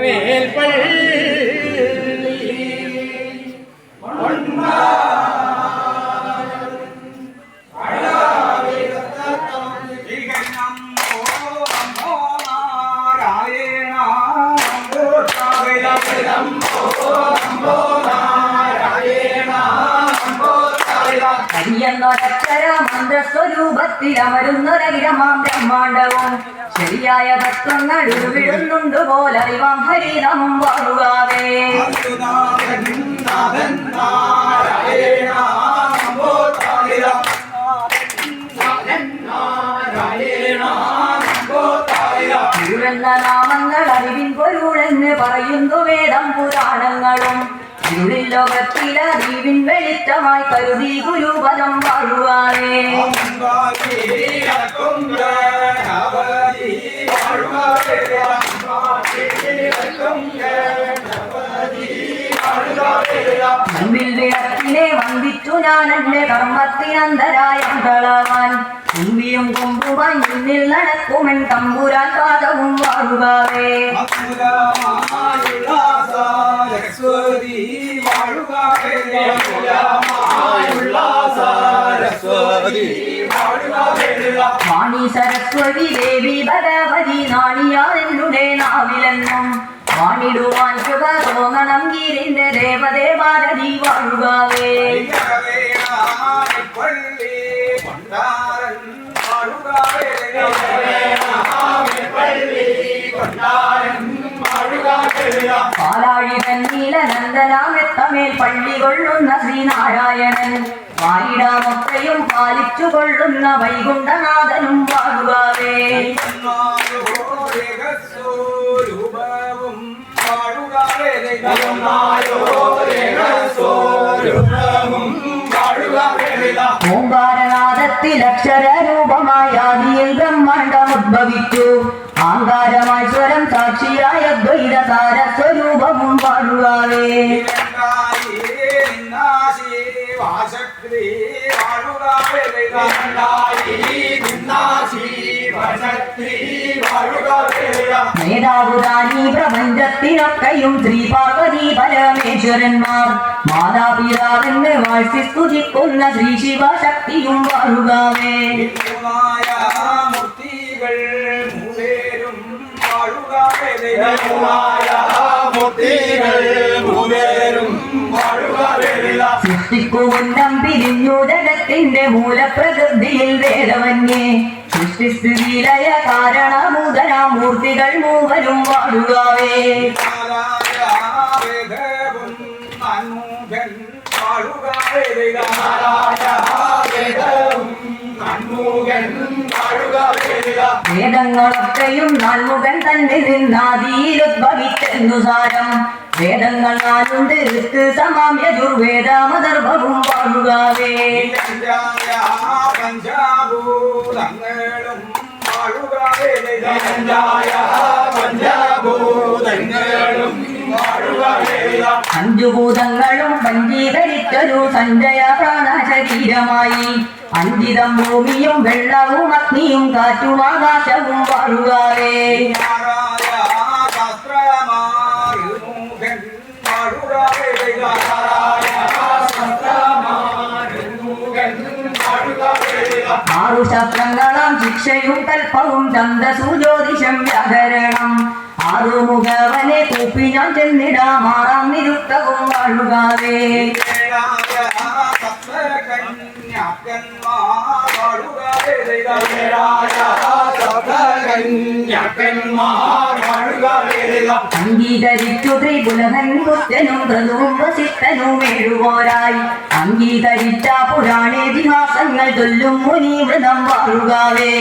വേൽപ്പള്ളി ഹരിയെന്നൊരക്ഷര മന്ത്രസ്വരൂപത്തിൽ അമരുന്നൊരകിരമാം ബ്രഹ്മാണ്ടവും ശരിയായ തത്വങ്ങൾ ഉരുവിടുന്നുണ്ട് പോലറിവാം ഹരിതമും വാഴുകാവേ ഇരുളെന്ന നാമങ്ങൾ അറിവിൻ പൊരുളെന്ന് പറയുന്നു വേദം പുരാണങ്ങളും. ഇരുളിൽ ലോകത്തില അറിവിൻ വെളിച്ചമായി കരുതി ഗുരുപദം വാഴുവാനേ. മുൻപിൽ വിളക്കിനെ വന്ദിച്ചു ഞാൻ എന്റെ കർമ്മത്തിനന്തരായ കളവാൻ കുമ്പിയും കുമ്പുവാൻ മുന്നിൽ നടക്കുമെൻ തമ്പുരാൻ പാദവും വാഴുകാവേ. வாணி சரஸ்வதி தேவி பகவதி நாணியாருடைய நாவிலென்னும் வாணிடுவான் சுபகோமனம் இருந்த தேவதே பாரதி வாழ்வாவே. பாலாழிதன் நீல நந்தனாமெத்தமேல் பள்ளி கொள்ளும் ஸ்ரீநாராயணன் വായിടാമൊക്കെയും പാലിച്ചു കൊള്ളുന്ന വൈകുണ്ഠനാഥനും വാഴുകാവേ ഓങ്കാരനാഥത്തിൽ അക്ഷരരൂപമായ ആദിയിൽ ബ്രഹ്മാണ്ടം ഉദ്ഭവിച്ചു ആങ്കാരമായി സ്വരം സാക്ഷിയായ ദ്വൈത സാരസ്വരൂപവും വാഴുകാവേ മേധാവുരാനി പ്രപഞ്ചത്തിനൊക്കെയും ശ്രീ പാർവതി പരമേശ്വരന്മാർ. മാതാപിതാവെന്ന് വാഴ്ത്തി സ്തുതിക്കുന്ന ശ്രീ ശിവശക്തിയും വാഴുകാവേ. മൂർത്തികൾ മൂവേരും മൂർത്തികൾ സൃഷ്ടിക്കുമുന്നം പിരിഞ്ഞു ജഗത്തിന്റെ മൂലപ്രകൃതിയിൽ വേദമന്യേ. സൃഷ്ടിസ്ഥിതിയിലയ കാരണമൂതരാ മൂർത്തികൾ മൂവരും വാഴുകാവേ വേദങ്ങളൊക്കെയും നാൽമുഖൻ തന്നെ നിന്നാദിയിലുദ്ഭവിച്ചെന്നു സാരം. വേദങ്ങൾ നാലുണ്ട് സമാം യജുർവേദാമദർഭവും വാഴുകാവേ പഞ്ചാഭൂതങ്ങളും പഞ്ചാഭൂതങ്ങളും അഞ്ചുഭൂതങ്ങളും പഞ്ചീകരിച്ചൊരു സഞ്ജയ പ്രാണശരീരമായി. അഞ്ചിതം ഭൂമിയും വെള്ളവും അഗ്നിയും കാറ്റും ആകാശവും വാഴുകാവേ ആറു ശാസ്ത്രങ്ങളാം ശിക്ഷയും കൽപ്പവും ഛന്ദസു ജ്യോതിഷം വ്യാകരണം. ആറു മുഖവനെ കൂപ്പി ഞാൻ ചെന്നിടാം ആറാം നിരുക്തവും വാഴുകാവേ. അംഗീകരിച്ചു ത്രിപുലഹൻ പുത്രനും പ്രതുവും വസിഷ്ഠനും ഏഴുപോരായി അംഗീകരിച്ച പുരാണേതിഹാസങ്ങൾ ചൊല്ലും മുനിവൃതം വാഴുകാവേ.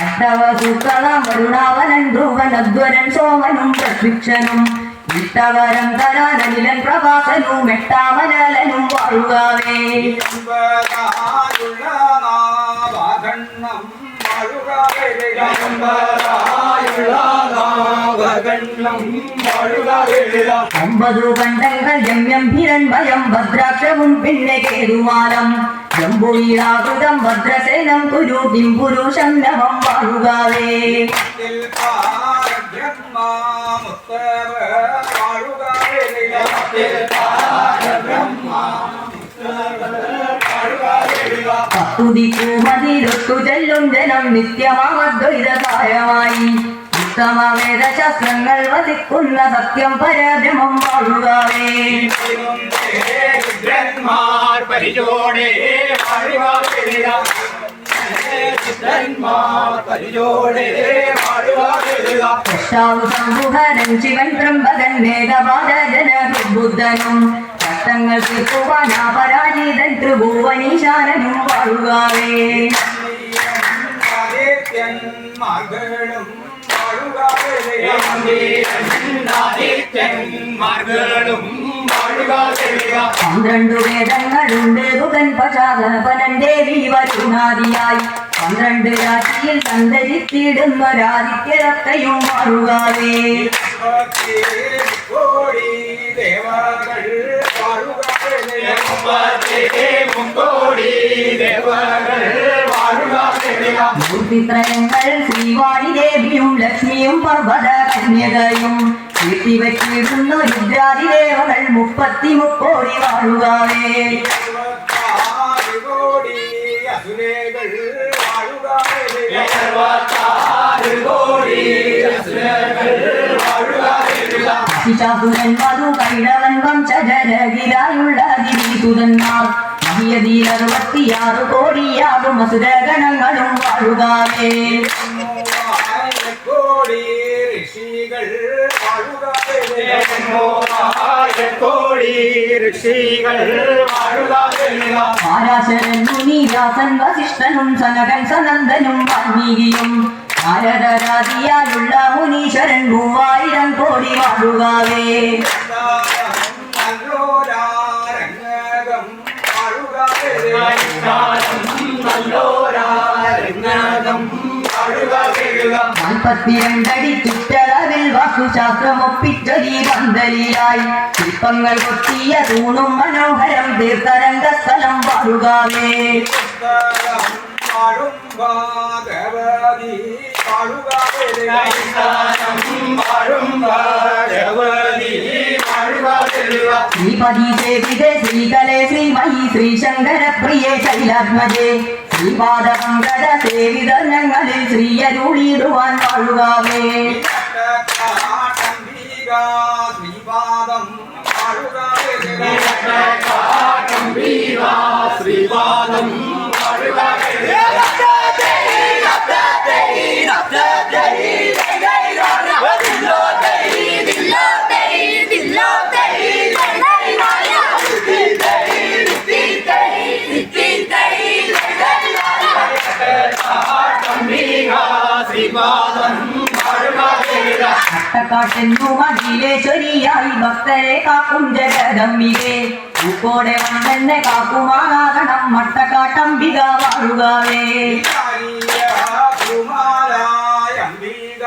അഷ്ടവസൂക്കളാം ധ്രുവനധ്വരൻ സോമനും പ്രഭിക്ഷനും ഇഷ്ടവരം തരാനനിലൻ പ്രഭാസനും എട്ടാമലനും വാഴുകാവേ. ഒമ്പതു കണ്ടങ്ങൾ രമ്യം ഹിരൺമയം ഭദ്രാക്ഷവും പിന്നെ കേതുമാലം. ജംബുയിലാകൃതം ഭദ്രസേനം കുരു കിംപുരുഷം നവം വാഴുകാവേ. പത്തുതിക്കുമതിരൊത്തു ചെല്ലും ജനം നിത്യമാമദ്വൈതകായമായി ഉത്തമ വേദശാസ്ത്രങ്ങൾ വസിക്കുന്ന സത്യം പരാജമം വാഴുകാവേ പരിചോടെ ശംഭുഹരൻ ശിവൻ ബ്രഹ്മകൻ വേദപാദനും കഷ്ടങ്ങൾ തീർക്കുവാൻ അപരാജിതൻ ത്രിഭുവനീശാനനും വാഴുകാവേ മകളും പന്ത്രണ്ടു വേദങ്ങളും ദേവുകൻ പശാദപനൻ ദേവി വരുണാദിയായി പന്ത്രണ്ട് രാശിയിൽ സഞ്ചരിച്ചിടുന്നൊരാദിത്യരത്തെയും മാറുകാവേ. മൂർത്തിത്രയങ്ങൾ ശ്രീവാണി ദേവിയും ലക്ഷ്മിയും പർവത കന്യകയും കീർത്തിവച്ചിടുന്ന രുദ്രാദിദേവകൾ മുപ്പത്തി മുക്കോടി വാഴുകാവേ. കോടി അസുരകൾ വാഴുക ശിശാസുരൻ മധു കൈടവൻ വംശജരകിരായുള്ള ദിവിസുതന്മാർ മഹിയതീരറുപത്തിയാറ് കോടിയാടും അസുരഗണങ്ങളും വാഴുകാവേ കോടി ഋഷികൾ വാഴുക പാരാശരൻ മുനിരാസൻ വസിഷ്ഠനും സനകൻ സനന്ദനും വാൽമീകിയും നാരദരാദിയാലുള്ള മുനീശ്വരൻ മൂവായിരം കോടി വാഴുകാവേ. വാഴുക നാൽപ്പത്തിരണ്ടടി ചുറ്റളവിൽ വാസ്തുശാസ്ത്രമൊപ്പിച്ചൊരീ പന്തലിലായി. ശില്പങ്ങൾ കൊത്തിയ തൂണും മനോഹരം തീർത്ഥരംഗ സ്ഥലം വാഴും ഭാഗവതി വാഴുക വാഴും ഭാഗവതി വാഴുക ശ്രീപതി സേവിതേ ശ്രീകലേ ശ്രീമയി ശ്രീശങ്കര പ്രിയേ ശൈലാത്മജേ ശ്രീപാദപങ്കജ സേവിത ഞങ്ങളിൽ ശ്രീയരുളിടുവാൻ വാഴുകാവേ ശ്രീപാദം വാഴുക ശ്രീപാദം വാഴുക ശ്രീപാദം അട്ടക്കാട്ടെന്നു അഖിലേശ്വരിയായി ഭക്തരെ കാക്കും ജഗദംബികെ പൂക്കോടെ വന്നെന്നെ കാക്കുമാറാകണം മട്ടക്കാട്ടംബിക വാഴുകാവേ കുമാരായംബിക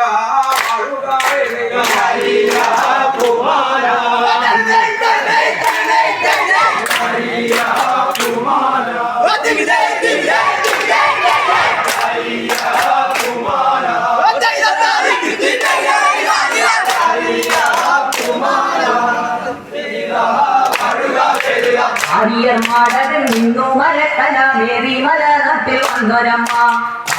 മാടകൻ നിന്നു മരക്കല മേറി മല നാട്ടിൽ വന്നൊരമ്മ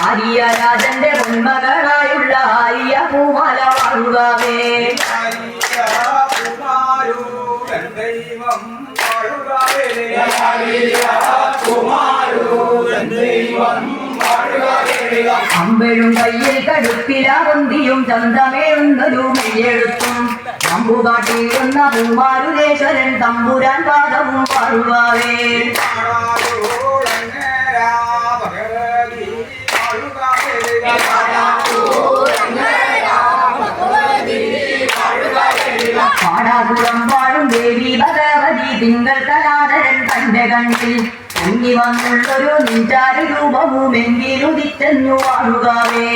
ആര്യ രാജന്റെ പൊന്മകളായുള്ള ആര്യ പൂമല വാഴുകാവേ അമ്പഴും കയ്യിൽ കടുപ്പിലാവന്തിയും ചന്തമേറുന്നൊരു മെയ്യെടുത്തും അമ്പുകാട്ടിയിരുന്ന പൂമാരുരേശ്വരൻ തമ്പുരാൻ പാദവും പാടുവാവേ പാടാകുളം പാടും ദേവി ഭഗവതി തിങ്കൾ കലാതരൻ തന്റെ കണ്ണിൽ. പൊങ്ങി വന്നുള്ളൊരു നിഞ്ചാരു രൂപവും എങ്കിലുദിച്ചെന്നു വാഴുകാവേ.